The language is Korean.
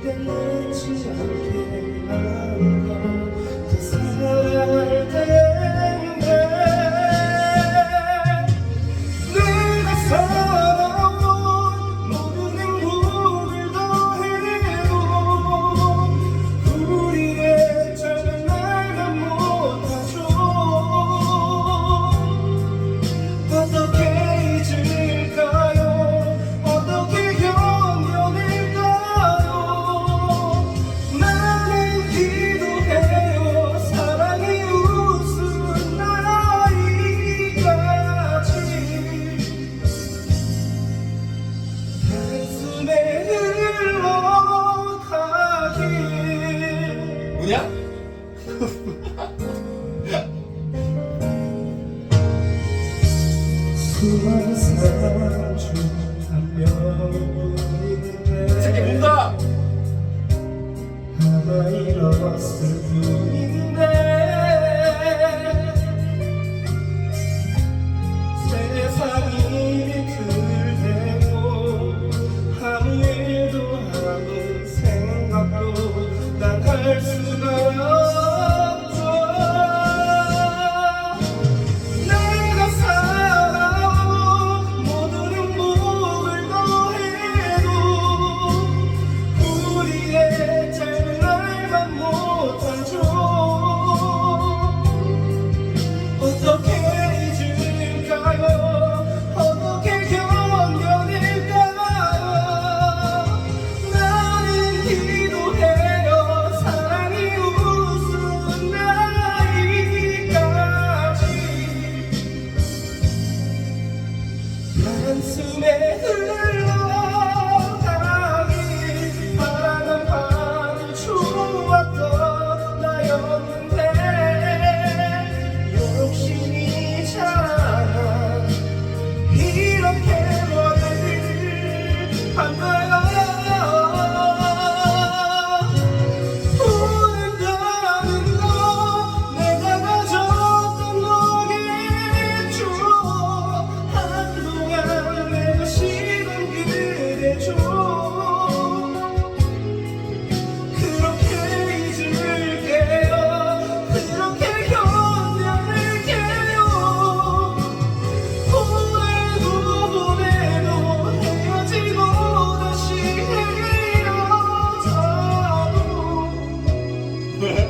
그때 늦지 않게 마 내일 못하기. 뭐냐? 수많은 사람 중한 명인데 문다! 하나 잃었을 뿐. words.